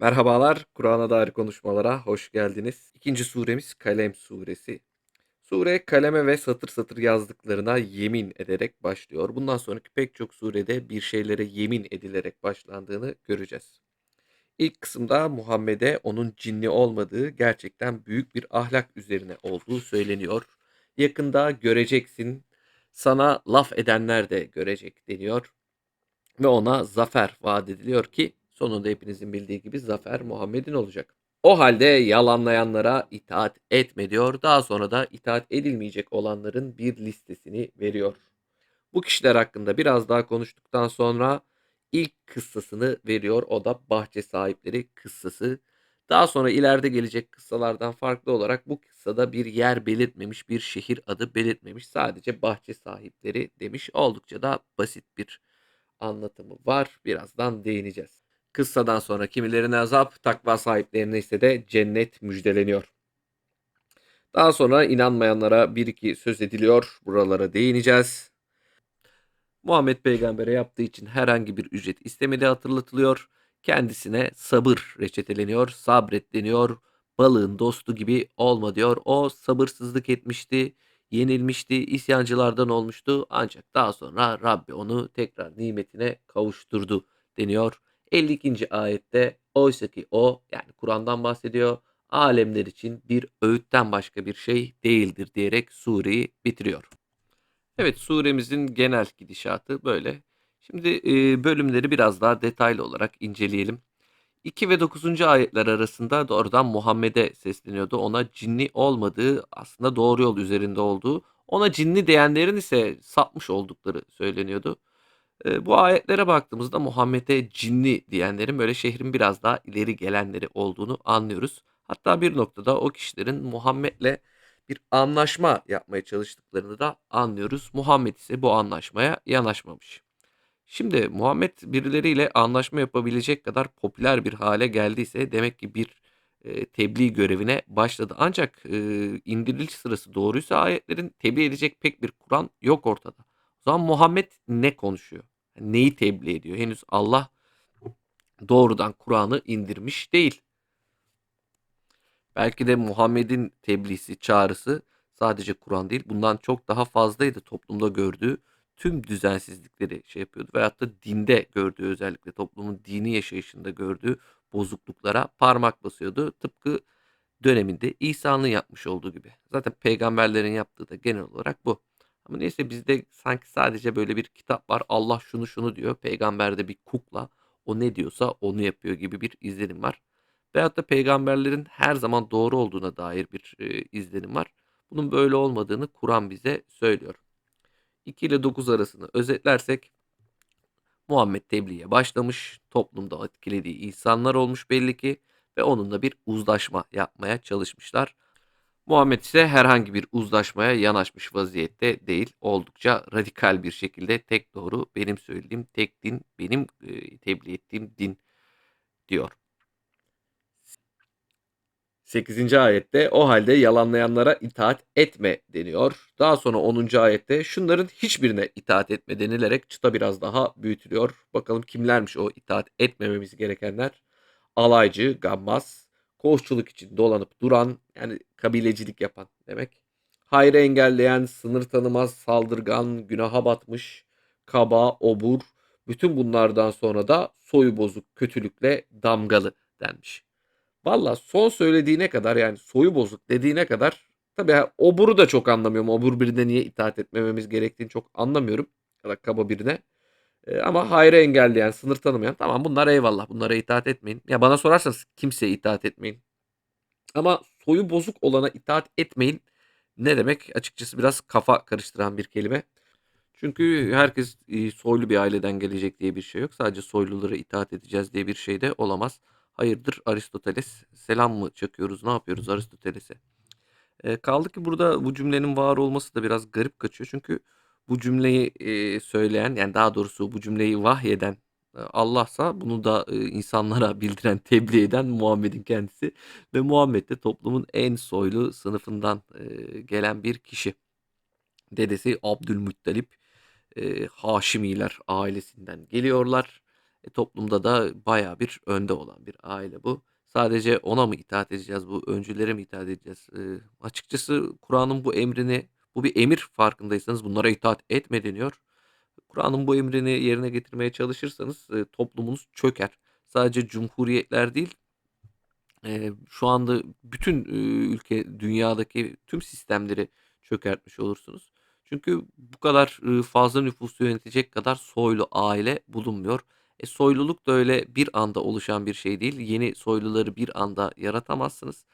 Merhabalar, Kur'an'a dair konuşmalara hoş geldiniz. İkinci suremiz Kalem suresi. Sure kaleme ve satır satır yazdıklarına yemin ederek başlıyor. Bundan sonraki pek çok surede bir şeylere yemin edilerek başlandığını göreceğiz. İlk kısımda Muhammed'e onun cinni olmadığı gerçekten büyük bir ahlak üzerine olduğu söyleniyor. Yakında göreceksin, sana laf edenler de görecek deniyor. Ve ona zafer vaat ediliyor ki sonunda hepinizin bildiği gibi zafer Muhammed'in olacak. O halde yalanlayanlara itaat etme diyor. Daha sonra da itaat edilmeyecek olanların bir listesini veriyor. Bu kişiler hakkında biraz daha konuştuktan sonra ilk kıssasını veriyor. O da bahçe sahipleri kıssası. Daha sonra ileride gelecek kıssalardan farklı olarak bu kıssada bir yer belirtmemiş, bir şehir adı belirtmemiş. Sadece bahçe sahipleri demiş. Oldukça da basit bir anlatımı var. Birazdan değineceğiz. Kıssadan sonra kimilerine azap, takva sahiplerine ise de cennet müjdeleniyor. Daha sonra inanmayanlara bir iki söz ediliyor. Buralara değineceğiz. Muhammed peygambere yaptığı için herhangi bir ücret istemediği hatırlatılıyor. Kendisine sabır reçeteleniyor, sabret deniyor. Balığın dostu gibi olma diyor. O sabırsızlık etmişti, yenilmişti, isyancılardan olmuştu. Ancak daha sonra Rabbi onu tekrar nimetine kavuşturdu deniyor. 52. ayette oysa ki o yani Kur'an'dan bahsediyor alemler için bir öğütten başka bir şey değildir diyerek sureyi bitiriyor. Evet suremizin genel gidişatı böyle. Şimdi e, bölümleri biraz daha detaylı olarak inceleyelim. 2 ve 9. ayetler arasında doğrudan Muhammed'e sesleniyordu. Ona cinni olmadığı aslında doğru yol üzerinde olduğu ona cinni diyenlerin ise sapmış oldukları söyleniyordu. E, bu ayetlere baktığımızda Muhammed'e cinni diyenlerin böyle şehrin biraz daha ileri gelenleri olduğunu anlıyoruz. Hatta bir noktada o kişilerin Muhammed'le bir anlaşma yapmaya çalıştıklarını da anlıyoruz. Muhammed ise bu anlaşmaya yanaşmamış. Şimdi Muhammed birileriyle anlaşma yapabilecek kadar popüler bir hale geldiyse demek ki bir e, tebliğ görevine başladı. Ancak e, indiriliş sırası doğruysa ayetlerin tebliğ edecek pek bir Kur'an yok ortada. O zaman Muhammed ne konuşuyor? Neyi tebliğ ediyor? Henüz Allah doğrudan Kur'an'ı indirmiş değil. Belki de Muhammed'in tebliğsi, çağrısı sadece Kur'an değil, bundan çok daha fazlaydı. Toplumda gördüğü tüm düzensizlikleri şey yapıyordu. Veyahut da dinde gördüğü özellikle toplumun dini yaşayışında gördüğü bozukluklara parmak basıyordu. Tıpkı döneminde İsa'nın yapmış olduğu gibi. Zaten peygamberlerin yaptığı da genel olarak bu. Ama neyse bizde sanki sadece böyle bir kitap var. Allah şunu şunu diyor. Peygamber de bir kukla. O ne diyorsa onu yapıyor gibi bir izlenim var. Veyahut da peygamberlerin her zaman doğru olduğuna dair bir e, izlenim var. Bunun böyle olmadığını Kur'an bize söylüyor. 2 ile 9 arasını özetlersek Muhammed tebliğe başlamış, toplumda etkilediği insanlar olmuş belli ki ve onunla bir uzlaşma yapmaya çalışmışlar. Muhammed ise herhangi bir uzlaşmaya yanaşmış vaziyette değil. Oldukça radikal bir şekilde tek doğru benim söylediğim tek din, benim e, tebliğ ettiğim din diyor. 8. ayette o halde yalanlayanlara itaat etme deniyor. Daha sonra 10. ayette şunların hiçbirine itaat etme denilerek çıta biraz daha büyütülüyor. Bakalım kimlermiş o itaat etmememiz gerekenler? Alaycı, gammaz, koğuşçuluk için dolanıp duran yani kabilecilik yapan demek. Hayrı engelleyen, sınır tanımaz, saldırgan, günaha batmış, kaba, obur, bütün bunlardan sonra da soyu bozuk, kötülükle damgalı denmiş. Valla son söylediğine kadar yani soyu bozuk dediğine kadar tabii oburu da çok anlamıyorum. Obur birine niye itaat etmememiz gerektiğini çok anlamıyorum. Ya da kaba birine. E, ama hayrı engelleyen, sınır tanımayan tamam bunlar eyvallah. Bunlara itaat etmeyin. Ya bana sorarsanız kimseye itaat etmeyin. Ama soyu bozuk olana itaat etmeyin ne demek? Açıkçası biraz kafa karıştıran bir kelime. Çünkü herkes e, soylu bir aileden gelecek diye bir şey yok. Sadece soylulara itaat edeceğiz diye bir şey de olamaz. Hayırdır Aristoteles? Selam mı çakıyoruz? Ne yapıyoruz Aristoteles'e? E, kaldı ki burada bu cümlenin var olması da biraz garip kaçıyor. Çünkü bu cümleyi e, söyleyen yani daha doğrusu bu cümleyi vahyeden e, Allah'sa bunu da e, insanlara bildiren, tebliğ eden Muhammed'in kendisi. Ve Muhammed de toplumun en soylu sınıfından e, gelen bir kişi. Dedesi Abdülmuttalip e, Haşimiler ailesinden geliyorlar. E, toplumda da bayağı bir önde olan bir aile bu. Sadece ona mı itaat edeceğiz, bu öncülere mi itaat edeceğiz? Eee, açıkçası Kur'an'ın bu emrini, bu bir emir farkındaysanız bunlara itaat etme deniyor. Kur'an'ın bu emrini yerine getirmeye çalışırsanız eee, toplumunuz çöker. Sadece cumhuriyetler değil, eee, şu anda bütün eee, ülke, dünyadaki tüm sistemleri çökertmiş olursunuz. Çünkü bu kadar eee, fazla nüfusu yönetecek kadar soylu aile bulunmuyor. E, soyluluk da öyle bir anda oluşan bir şey değil. Yeni soyluları bir anda yaratamazsınız.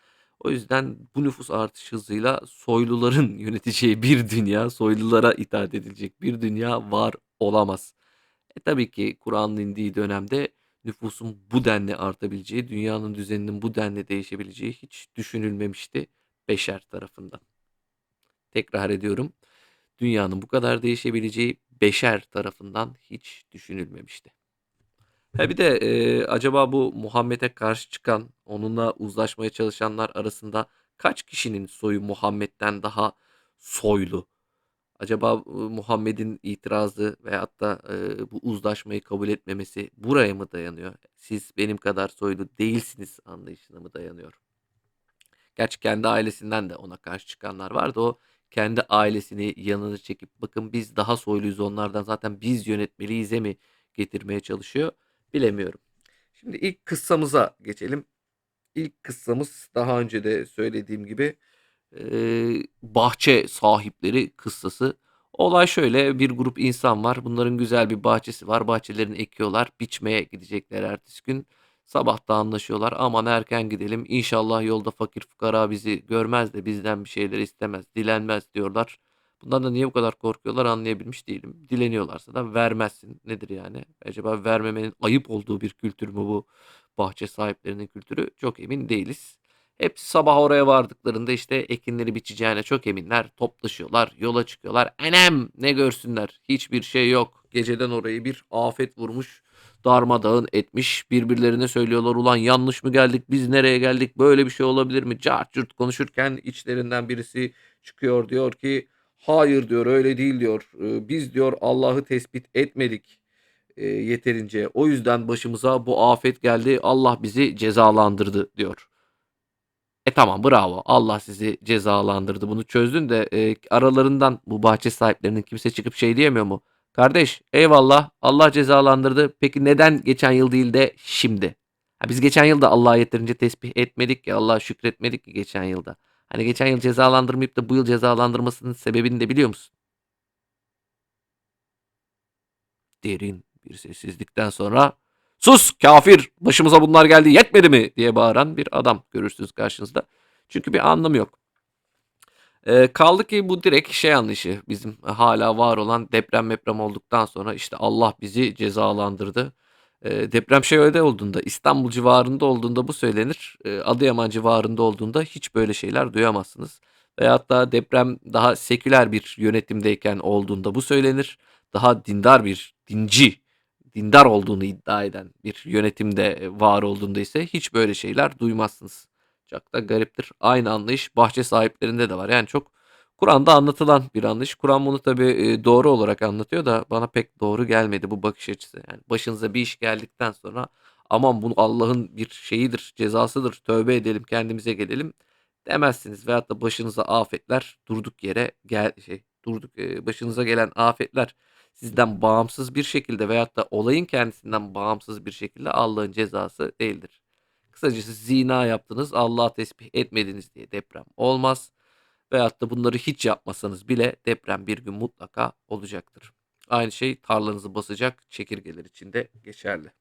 O yüzden bu nüfus artış hızıyla soyluların yöneteceği bir dünya, soylulara itaat edilecek bir dünya var olamaz. E tabii ki Kur'an'ın indiği dönemde nüfusun bu denli artabileceği, dünyanın düzeninin bu denli değişebileceği hiç düşünülmemişti beşer tarafından. Tekrar ediyorum. Dünyanın bu kadar değişebileceği beşer tarafından hiç düşünülmemişti. Ha bir de eee, acaba bu Muhammed'e karşı çıkan, onunla uzlaşmaya çalışanlar arasında kaç kişinin soyu Muhammed'den daha soylu? Acaba ıı, Muhammed'in itirazı veyahut da eee, bu uzlaşmayı kabul etmemesi buraya mı dayanıyor? Siz benim kadar soylu değilsiniz anlayışına mı dayanıyor? Gerçi kendi ailesinden de ona karşı çıkanlar vardı. O kendi ailesini yanına çekip bakın biz daha soyluyuz onlardan zaten biz yönetmeliyiz'e mi getirmeye çalışıyor bilemiyorum. Şimdi ilk kıssamıza geçelim. İlk kıssamız daha önce de söylediğim gibi eee, bahçe sahipleri kıssası. Olay şöyle bir grup insan var. Bunların güzel bir bahçesi var. Bahçelerini ekiyorlar. Biçmeye gidecekler ertesi gün. Sabah da anlaşıyorlar. Aman erken gidelim. İnşallah yolda fakir fukara bizi görmez de bizden bir şeyler istemez, dilenmez diyorlar. Bundan da niye bu kadar korkuyorlar anlayabilmiş değilim. Dileniyorlarsa da vermezsin. Nedir yani? Acaba vermemenin ayıp olduğu bir kültür mü bu? Bahçe sahiplerinin kültürü çok emin değiliz. Hepsi sabah oraya vardıklarında işte ekinleri biçeceğine çok eminler. Toplaşıyorlar, yola çıkıyorlar. Enem ne görsünler? Hiçbir şey yok. Geceden orayı bir afet vurmuş, darmadağın etmiş. Birbirlerine söylüyorlar ulan yanlış mı geldik, biz nereye geldik, böyle bir şey olabilir mi? Cart curt konuşurken içlerinden birisi çıkıyor diyor ki hayır diyor öyle değil diyor. "Ee, Biz diyor Allah'ı tespit etmedik e, yeterince. O yüzden başımıza bu afet geldi. Allah bizi cezalandırdı diyor. E tamam bravo. Allah sizi cezalandırdı. Bunu çözdün de e, aralarından bu bahçe sahiplerinin kimse çıkıp şey diyemiyor mu? Kardeş eyvallah Allah cezalandırdı. Peki neden geçen yıl değil de şimdi? Ha, biz geçen yılda Allah'ı yeterince tesbih etmedik ki Allah'a şükretmedik ki geçen yılda. Hani geçen yıl cezalandırmayıp da bu yıl cezalandırmasının sebebini de biliyor musun? Derin bir sessizlikten sonra sus kafir başımıza bunlar geldi yetmedi mi diye bağıran bir adam görürsünüz karşınızda. Çünkü bir anlamı yok. Ee, kaldı ki bu direkt şey anlayışı bizim hala var olan deprem meprem olduktan sonra işte Allah bizi cezalandırdı. Deprem şey öyle olduğunda İstanbul civarında olduğunda bu söylenir. Adıyaman civarında olduğunda hiç böyle şeyler duyamazsınız. Veyahut da deprem daha seküler bir yönetimdeyken olduğunda bu söylenir. Daha dindar bir dinci, dindar olduğunu iddia eden bir yönetimde var olduğunda ise hiç böyle şeyler duymazsınız. Çok da gariptir. Aynı anlayış bahçe sahiplerinde de var. Yani çok Kur'an'da anlatılan bir anlayış. Kur'an bunu tabii e, doğru olarak anlatıyor da bana pek doğru gelmedi bu bakış açısı. Yani başınıza bir iş geldikten sonra aman bu Allah'ın bir şeyidir, cezasıdır. Tövbe edelim, kendimize gelelim demezsiniz. Veyahut da başınıza afetler durduk yere gel şey durduk e, başınıza gelen afetler sizden bağımsız bir şekilde veyahut da olayın kendisinden bağımsız bir şekilde Allah'ın cezası değildir. Kısacası zina yaptınız, Allah'ı tesbih etmediniz diye deprem olmaz. Veyahut da bunları hiç yapmasanız bile deprem bir gün mutlaka olacaktır. Aynı şey tarlanızı basacak çekirgeler için de geçerli.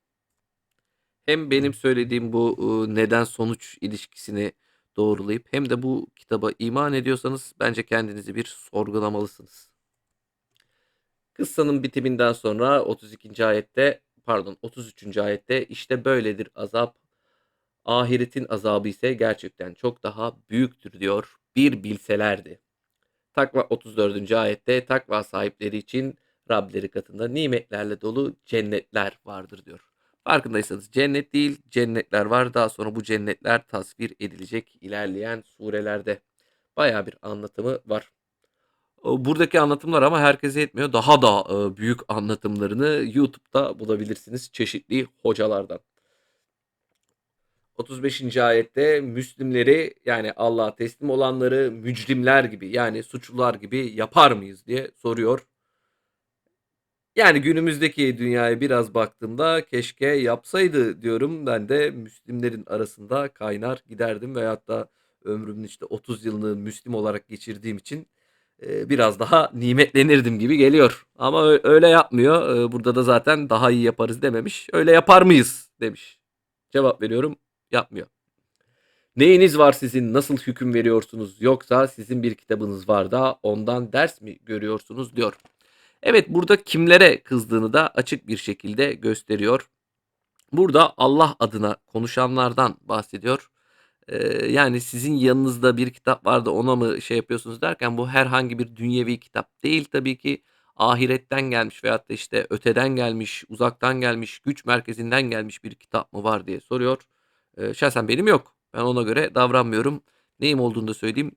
Hem benim söylediğim bu ıı, neden sonuç ilişkisini doğrulayıp hem de bu kitaba iman ediyorsanız bence kendinizi bir sorgulamalısınız. Kıssanın bitiminden sonra 32. ayette pardon 33. ayette işte böyledir azap Ahiretin azabı ise gerçekten çok daha büyüktür diyor. Bir bilselerdi. Takva 34. ayette takva sahipleri için Rableri katında nimetlerle dolu cennetler vardır diyor. Farkındaysanız cennet değil cennetler var. Daha sonra bu cennetler tasvir edilecek ilerleyen surelerde. Baya bir anlatımı var. O buradaki anlatımlar ama herkese yetmiyor. Daha da, eee, büyük anlatımlarını YouTube'da bulabilirsiniz çeşitli hocalardan. 35. ayette Müslümanları yani Allah'a teslim olanları mücrimler gibi yani suçlular gibi yapar mıyız diye soruyor. Yani günümüzdeki dünyaya biraz baktığımda keşke yapsaydı diyorum. Ben de Müslümanların arasında kaynar giderdim veyahut da ömrümün işte 30 yılını Müslüman olarak geçirdiğim için eee, biraz daha nimetlenirdim gibi geliyor. Ama öyle yapmıyor. Eee, burada da zaten daha iyi yaparız dememiş. Öyle yapar mıyız demiş. Cevap veriyorum. Yapmıyor. Neyiniz var sizin? Nasıl hüküm veriyorsunuz? Yoksa sizin bir kitabınız var da ondan ders mi görüyorsunuz diyor. Evet burada kimlere kızdığını da açık bir şekilde gösteriyor. Burada Allah adına konuşanlardan bahsediyor. Ee, yani sizin yanınızda bir kitap var da ona mı şey yapıyorsunuz derken bu herhangi bir dünyevi kitap değil tabii ki. Ahiretten gelmiş veyahut da işte öteden gelmiş, uzaktan gelmiş, güç merkezinden gelmiş bir kitap mı var diye soruyor. Ee, şahsen benim yok. Ben ona göre davranmıyorum. Neyim olduğunu da söyleyeyim.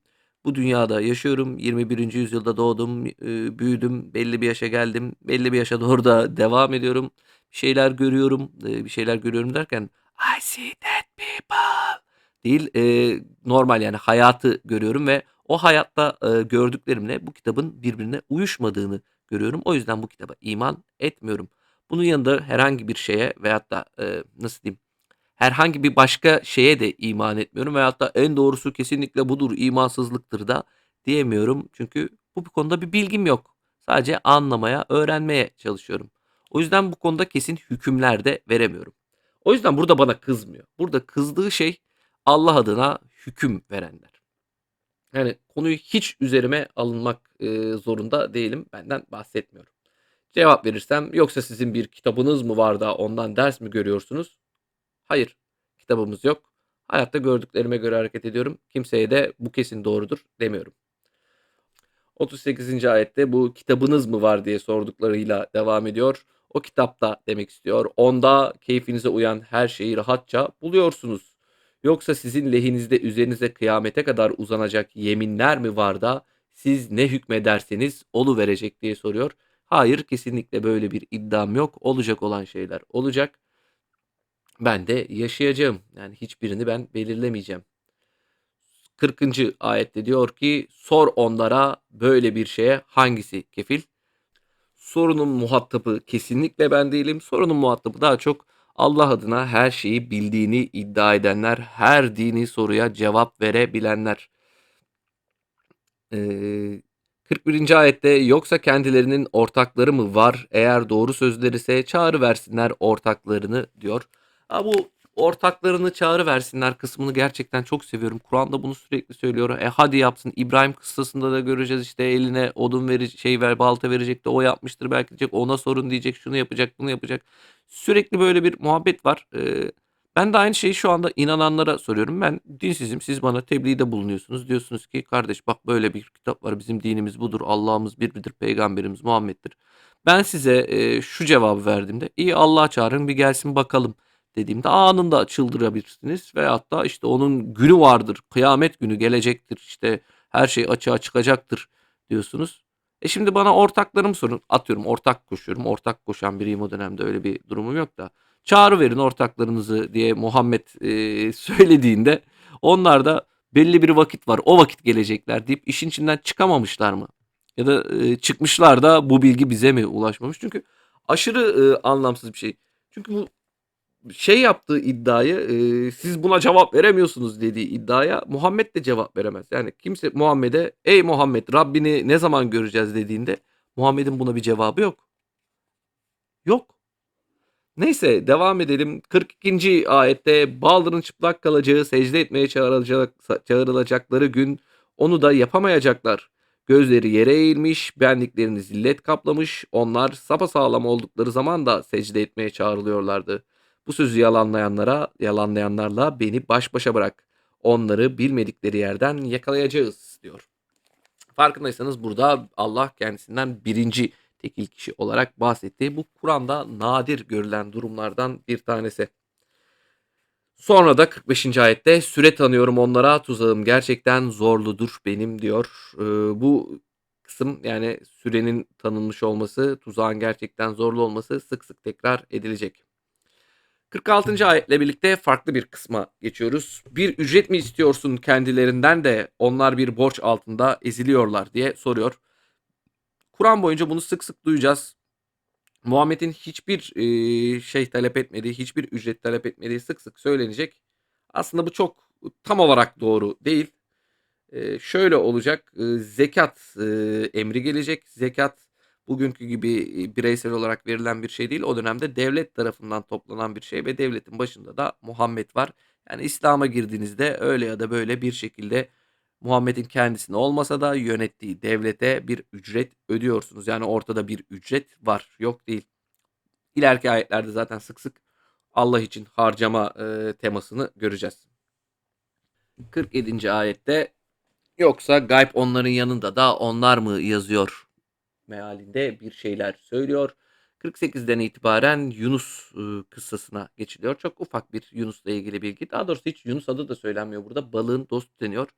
Bu dünyada yaşıyorum. 21. yüzyılda doğdum, e, büyüdüm, belli bir yaşa geldim. Belli bir yaşa doğru da devam ediyorum. Bir şeyler görüyorum. E, bir şeyler görüyorum derken I see dead people değil e, normal yani hayatı görüyorum ve o hayatta gördüklerimle bu kitabın birbirine uyuşmadığını görüyorum. O yüzden bu kitaba iman etmiyorum. Bunun yanında herhangi bir şeye veyahut da nasıl diyeyim herhangi bir başka şeye de iman etmiyorum veyahut da en doğrusu kesinlikle budur imansızlıktır da diyemiyorum. Çünkü bu konuda bir bilgim yok. Sadece anlamaya, öğrenmeye çalışıyorum. O yüzden bu konuda kesin hükümler de veremiyorum. O yüzden burada bana kızmıyor. Burada kızdığı şey Allah adına hüküm verenler. Yani konuyu hiç üzerime alınmak e, zorunda değilim. Benden bahsetmiyorum. Cevap verirsem yoksa sizin bir kitabınız mı var da ondan ders mi görüyorsunuz? Hayır. Kitabımız yok. Hayatta gördüklerime göre hareket ediyorum. Kimseye de bu kesin doğrudur demiyorum. 38. ayette bu kitabınız mı var diye sorduklarıyla devam ediyor. O kitapta demek istiyor. Onda keyfinize uyan her şeyi rahatça buluyorsunuz. Yoksa sizin lehinizde üzerinize kıyamete kadar uzanacak yeminler mi var da siz ne hükmederseniz olu verecek diye soruyor. Hayır kesinlikle böyle bir iddiam yok. Olacak olan şeyler olacak. Ben de yaşayacağım. Yani hiçbirini ben belirlemeyeceğim. 40. ayette diyor ki sor onlara böyle bir şeye hangisi kefil? Sorunun muhatabı kesinlikle ben değilim. Sorunun muhatabı daha çok Allah adına her şeyi bildiğini iddia edenler, her dini soruya cevap verebilenler. Ee, 41. ayette yoksa kendilerinin ortakları mı var? Eğer doğru sözler ise çağrı versinler ortaklarını diyor. Ha, bu ortaklarını çağrı versinler kısmını gerçekten çok seviyorum. Kur'an'da bunu sürekli söylüyor. E hadi yapsın. İbrahim kıssasında da göreceğiz işte eline odun verecek, şey ver, balta verecek de o yapmıştır belki diyecek. Ona sorun diyecek, şunu yapacak, bunu yapacak. Sürekli böyle bir muhabbet var. Ee, ben de aynı şeyi şu anda inananlara soruyorum. Ben dinsizim. Siz bana tebliğde bulunuyorsunuz. Diyorsunuz ki kardeş bak böyle bir kitap var. Bizim dinimiz budur. Allah'ımız bir midir. Peygamberimiz Muhammed'dir. Ben size e, şu cevabı verdiğimde iyi Allah çağırın bir gelsin bakalım dediğimde anında çıldırabilirsiniz. Veyahut da işte onun günü vardır. Kıyamet günü gelecektir. İşte her şey açığa çıkacaktır diyorsunuz. E şimdi bana ortaklarım sorun. Atıyorum ortak koşuyorum. Ortak koşan biriyim o dönemde öyle bir durumum yok da. Çağrı verin ortaklarınızı diye Muhammed e, söylediğinde onlar da belli bir vakit var. O vakit gelecekler deyip işin içinden çıkamamışlar mı? Ya da e, çıkmışlar da bu bilgi bize mi ulaşmamış? Çünkü aşırı e, anlamsız bir şey. Çünkü bu şey yaptığı iddiayı e, siz buna cevap veremiyorsunuz dediği iddiaya Muhammed de cevap veremez. Yani kimse Muhammed'e ey Muhammed Rabbini ne zaman göreceğiz dediğinde Muhammed'in buna bir cevabı yok. Yok. Neyse devam edelim. 42. ayette Baldır'ın çıplak kalacağı, secde etmeye çağrılacak, çağrılacakları gün onu da yapamayacaklar. Gözleri yere eğilmiş, benliklerini zillet kaplamış. Onlar sapasağlam oldukları zaman da secde etmeye çağrılıyorlardı. Bu sözü yalanlayanlara, yalanlayanlarla beni baş başa bırak. Onları bilmedikleri yerden yakalayacağız diyor. Farkındaysanız burada Allah kendisinden birinci tekil kişi olarak bahsettiği bu Kur'an'da nadir görülen durumlardan bir tanesi. Sonra da 45. ayette süre tanıyorum onlara tuzağım gerçekten zorludur benim diyor. Ee, bu kısım yani sürenin tanınmış olması, tuzağın gerçekten zorlu olması sık sık tekrar edilecek. 46. ayetle birlikte farklı bir kısma geçiyoruz. Bir ücret mi istiyorsun kendilerinden de onlar bir borç altında eziliyorlar diye soruyor. Kur'an boyunca bunu sık sık duyacağız. Muhammed'in hiçbir e, şey talep etmediği, hiçbir ücret talep etmediği sık sık söylenecek. Aslında bu çok tam olarak doğru değil. E, şöyle olacak, e, zekat emri gelecek. Zekat bugünkü gibi bireysel olarak verilen bir şey değil. O dönemde devlet tarafından toplanan bir şey ve devletin başında da Muhammed var. Yani İslam'a girdiğinizde öyle ya da böyle bir şekilde Muhammed'in kendisine olmasa da yönettiği devlete bir ücret ödüyorsunuz. Yani ortada bir ücret var, yok değil. İleriki ayetlerde zaten sık sık Allah için harcama e, temasını göreceğiz. 47. ayette yoksa gayb onların yanında da onlar mı yazıyor mealinde bir şeyler söylüyor. 48'den itibaren Yunus kıssasına geçiliyor. Çok ufak bir Yunus'la ilgili bilgi. Daha doğrusu hiç Yunus adı da söylenmiyor burada. Balığın dostu deniyor.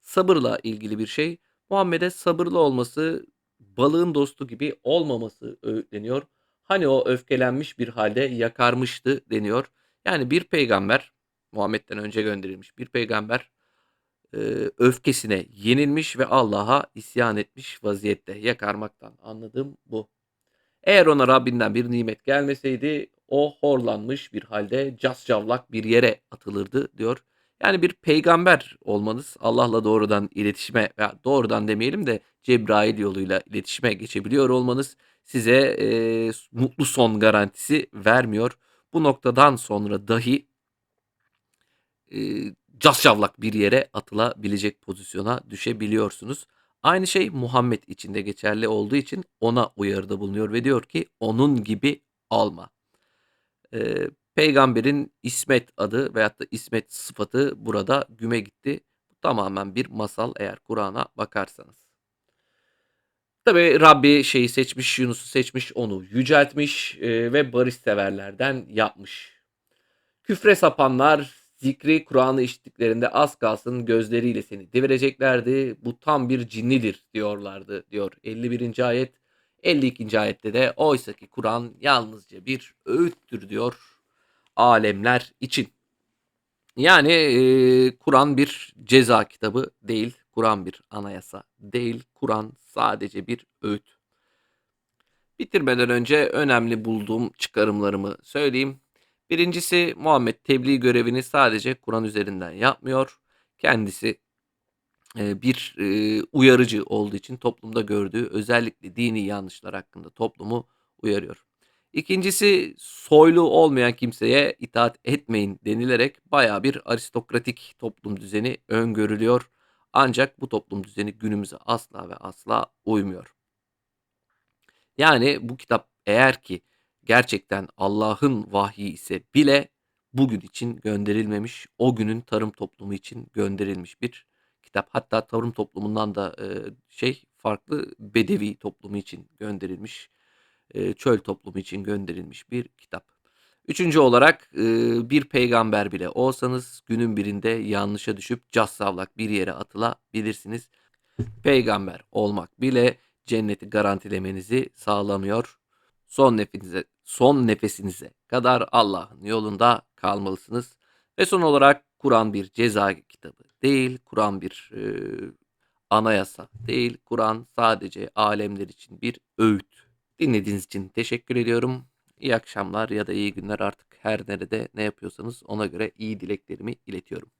Sabırla ilgili bir şey. Muhammed'e sabırlı olması, balığın dostu gibi olmaması öğütleniyor. Hani o öfkelenmiş bir halde yakarmıştı deniyor. Yani bir peygamber, Muhammed'den önce gönderilmiş bir peygamber e, öfkesine yenilmiş ve Allah'a isyan etmiş vaziyette. Yakarmaktan anladığım bu. Eğer ona Rabbinden bir nimet gelmeseydi o horlanmış bir halde cascavlak bir yere atılırdı diyor. Yani bir peygamber olmanız Allah'la doğrudan iletişime veya doğrudan demeyelim de Cebrail yoluyla iletişime geçebiliyor olmanız size e, mutlu son garantisi vermiyor. Bu noktadan sonra dahi e, cascavlak bir yere atılabilecek pozisyona düşebiliyorsunuz. Aynı şey Muhammed için de geçerli olduğu için ona uyarıda bulunuyor ve diyor ki onun gibi olma. Ee, peygamberin İsmet adı veyahut da İsmet sıfatı burada güme gitti. Bu tamamen bir masal eğer Kur'an'a bakarsanız. Tabi Rabbi şeyi seçmiş, Yunus'u seçmiş, onu yüceltmiş e, ve barış severlerden yapmış. Küfre sapanlar zikri Kur'an'ı işittiklerinde az kalsın gözleriyle seni devireceklerdi. Bu tam bir cinnidir diyorlardı diyor 51. ayet. 52. ayette de oysa ki Kur'an yalnızca bir öğüttür diyor alemler için. Yani e, Kur'an bir ceza kitabı değil, Kur'an bir anayasa değil, Kur'an sadece bir öğüt. Bitirmeden önce önemli bulduğum çıkarımlarımı söyleyeyim. Birincisi Muhammed tebliğ görevini sadece Kur'an üzerinden yapmıyor. Kendisi e, bir e, uyarıcı olduğu için toplumda gördüğü özellikle dini yanlışlar hakkında toplumu uyarıyor. İkincisi soylu olmayan kimseye itaat etmeyin denilerek baya bir aristokratik toplum düzeni öngörülüyor. Ancak bu toplum düzeni günümüze asla ve asla uymuyor. Yani bu kitap eğer ki gerçekten Allah'ın vahyi ise bile bugün için gönderilmemiş, o günün tarım toplumu için gönderilmiş bir kitap. Hatta tarım toplumundan da şey farklı bedevi toplumu için gönderilmiş, çöl toplumu için gönderilmiş bir kitap. Üçüncü olarak bir peygamber bile olsanız günün birinde yanlışa düşüp cassavlak bir yere atılabilirsiniz. Peygamber olmak bile cenneti garantilemenizi sağlamıyor. Son nefesinize, son nefesinize kadar Allah'ın yolunda kalmalısınız. Ve son olarak Kur'an bir ceza kitabı değil, Kur'an bir e, anayasa değil, Kur'an sadece alemler için bir öğüt. Dinlediğiniz için teşekkür ediyorum. İyi akşamlar ya da iyi günler artık her nerede ne yapıyorsanız ona göre iyi dileklerimi iletiyorum.